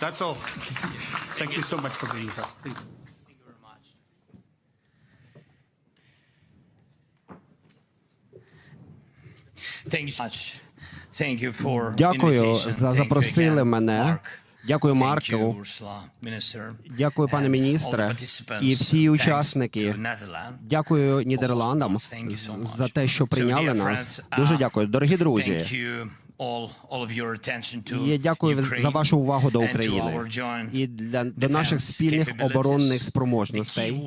That's all. Thank you so much for being with us. Please. Thank you so much. Thank you for Дякую invitation. за Thank you запросили again, мене. Mark. Дякую, Thank Марку. you, Ursula, Minister, Дякую, пане and all the міністре, participants. і всі Thanks учасники. to Netherlands. Дякую Нідерландам Thank you so з- much. за те, що So, прийняли dear нас. friends, Дуже uh, дякую, дорогі Thank друзі. you all, all of your attention to І дякую Ukraine за вашу увагу до України і для до наших спільних оборонних спроможностей.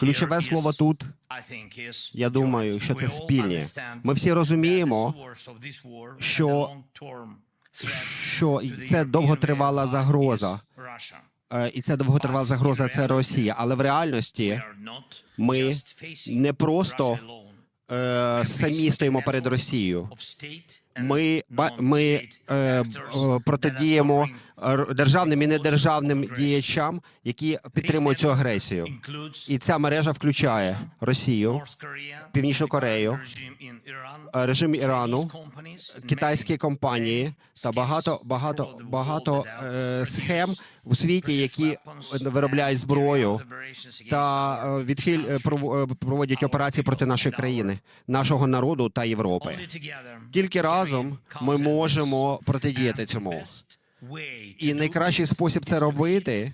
Ключове слово тут. Я думаю, що це спільні. Ми всі розуміємо, що- що це довготривала загроза. Е, І це довготривала загроза це Росія. Але в реальності ми не просто е, самі стоїмо перед Росією. Ми ми е, е, протидіємо державним і недержавним діячам, які підтримують цю агресію. І ця мережа включає Росію, Північну Корею, е, режим Ірану, китайські компанії та багато багато багато е, схем у світі, які виробляють зброю та е, відхиль пров- проводять операції проти нашої країни, нашого народу та Європи. Тільки we разом ми можемо протидіяти цьому. І найкращий спосіб це робити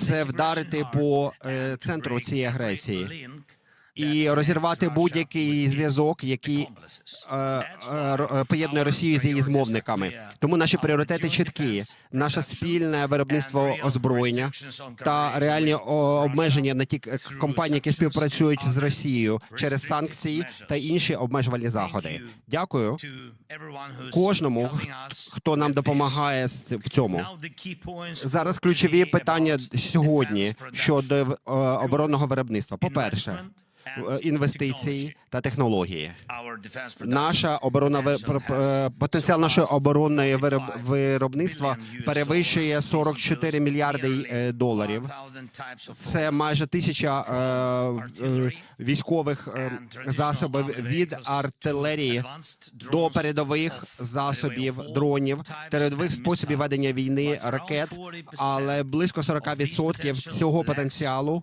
це вдарити по е, центру цієї агресії і розірвати будь-який зв'язок, який е, е, е, поєднує Росію з її змовниками. Тому наші пріоритети чіткі: наше спільне виробництво озброєння та реальні обмеження на ті компанії, які співпрацюють з Росією через санкції та інші обмежувальні заходи. Дякую кожному, хто нам допомагає в цьому. Зараз ключові питання сьогодні щодо оборонного виробництва. По-перше, Investment е, інвестиції та технології. Наша оборона has потенціал нашої оборонної 45 виробництва перевищує dollars. 44 мільярди е, доларів. 1,000 types Це майже тисяча е, е, військових е, засобів від артилерії до передових засобів дронів, передових способів ведення війни, ракет, але близько 40% цього потенціалу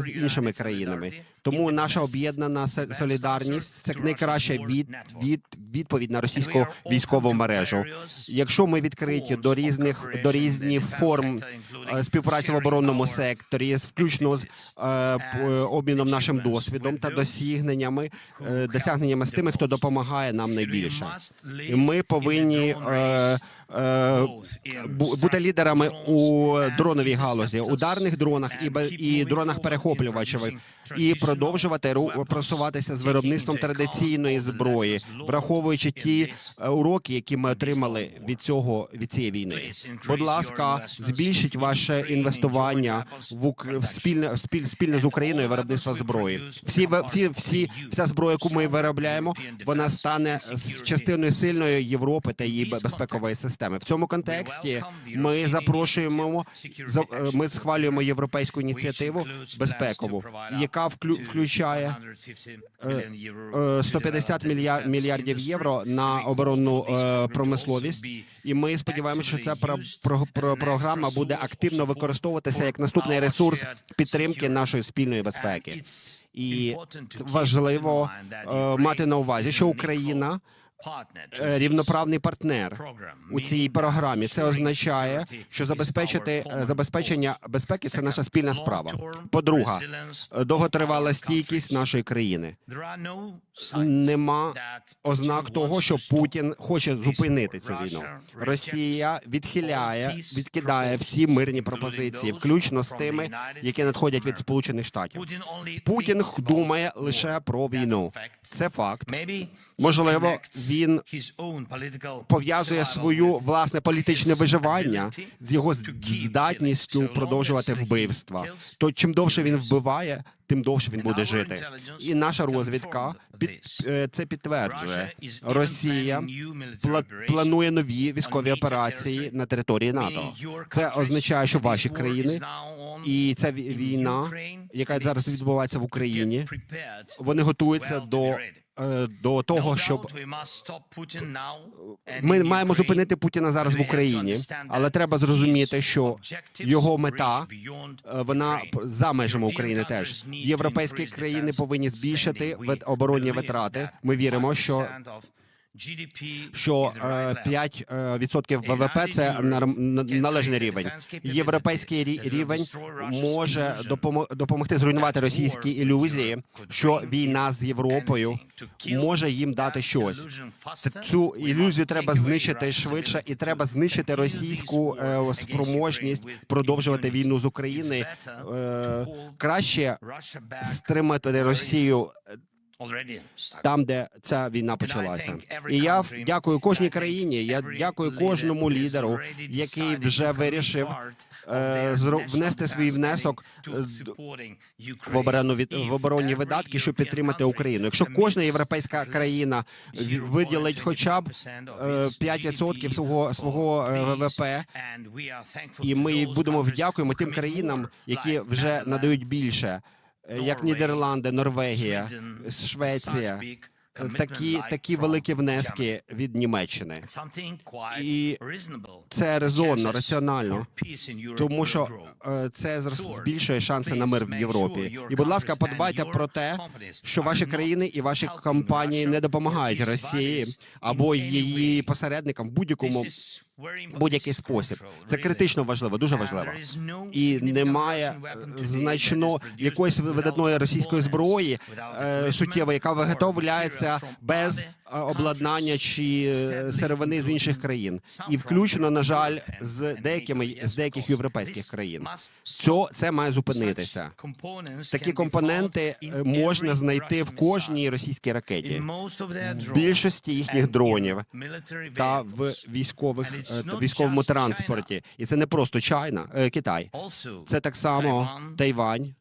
з іншими країнами. Тому наша об'єднана солідарність це найкраща від, від відповідь на російську військову мережу. Якщо ми відкриті до різних до різних форм е, співпраці в оборонному секторі, включно з е, обміном нашим досвідом та досягненнями, е, досягненнями з тими, хто допомагає нам найбільше. Ми повинні е, е, бути лідерами у дроновій галузі, ударних дронах і і дронах перехоплювачів, і продовжувати просуватися з виробництвом традиційної зброї, враховуючи ті е, уроки, які ми отримали від цього від цієї війни. Будь ласка, збільшіть ваше інвестування в, в спільне в спіль, спільно з Україною виробництва зброї. Всі всі всі вся зброя, яку ми виробляємо, вона стане частиною сильної Європи та її безпекової системи. В цьому контексті ми запрошуємо за- е, ми схвалюємо європейську ініціативу безпекову, яка включає е, 150 мільяр- мільярдів євро на оборонну е, промисловість. І ми сподіваємося, що ця про, про, про- програма буде активно використовуватися як наступний ресурс підтримки нашої спільної безпеки. І важливо е, мати на увазі, що Україна е, рівноправний партнер у цій програмі. Це означає, що забезпечити е, забезпечення безпеки це наша спільна справа. По-друге, е, довготривала стійкість нашої країни. Нема ознак того, що Путін хоче зупинити цю війну. Росія відхиляє, відкидає всі мирні пропозиції, включно з тими, які надходять від Сполучених Штатів. Путін думає лише про війну. Це факт. Можливо, він пов'язує свою власне політичне виживання з його здатністю продовжувати вбивства. То чим довше він вбиває, тим довше він буде жити. І наша розвідка під е, це підтверджує. Росія пла- планує нові військові операції на території НАТО. Це означає, що ваші країни і ця війна, яка зараз відбувається в Україні, вони готуються до, до того, щоб ми маємо зупинити Путіна зараз в Україні, але треба зрозуміти, що його мета е, вона за межами України теж. Європейські країни повинні збільшити оборонні витрати. Ми віримо, що що е, 5 е, відсотків ВВП це належний рівень. Європейський рівень може допомо- допомогти зруйнувати російські ілюзії, що війна з Європою може їм дати щось. Цю ілюзію треба знищити швидше, і треба знищити російську е, спроможність продовжувати війну з України. Е, краще стримати Росію там, де ця війна почалася. І я дякую кожній країні. Я дякую кожному лідеру, який вже вирішив е, внести свій внесок е, в оборону від в оборонні видатки, щоб підтримати Україну. Якщо кожна європейська країна виділить хоча б е, 5% свого свого е, ВВП, і ми будемо вдякуємо тим країнам, які вже надають більше, е, як Нідерланди, Норвегія, Швеція. е, Такі такі великі внески від Німеччини. І Це резонно, раціонально, тому що е, це збільшує шанси на мир в Європі. І, будь ласка, подбайте про те, що ваші країни і ваші компанії не допомагають Росії або її посередникам в будь-якому будь-який спосіб. Це критично важливо, дуже важливо. І немає е, значно якоїсь видатної російської зброї е, суттєвої, яка виготовляється без е, обладнання чи сировини з інших країн, і включно, на жаль, з деякими з деяких європейських країн. Цьо це має зупинитися. Такі компоненти можна знайти в кожній російській ракеті, в більшості їхніх дронів та в військових військовому транспорті. І це не просто Чайна, е, Китай. Це так само Тайвань.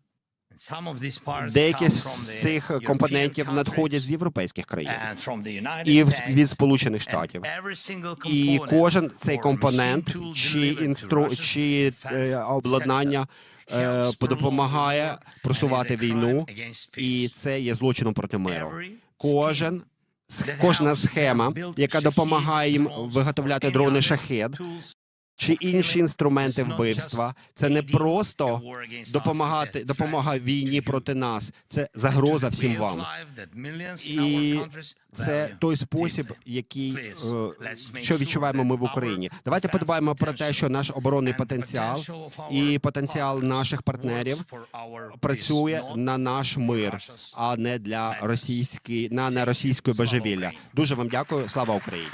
Деякі з цих компонентів надходять з європейських країн і від Сполучених Штатів. І кожен цей компонент чи інстру чи е, обладнання е, допомагає просувати війну, і це є злочином проти миру. Кожен кожна схема, яка допомагає їм виготовляти дрони шахед чи інші інструменти вбивства, це не просто допомагати допомога війні проти нас, це загроза всім вам. І це той спосіб, який е, що відчуваємо ми в Україні. Давайте подбаємо про те, що наш оборонний потенціал і потенціал наших партнерів працює на наш мир, а не для російської на не російської божевілля. Дуже вам дякую. Слава Україні.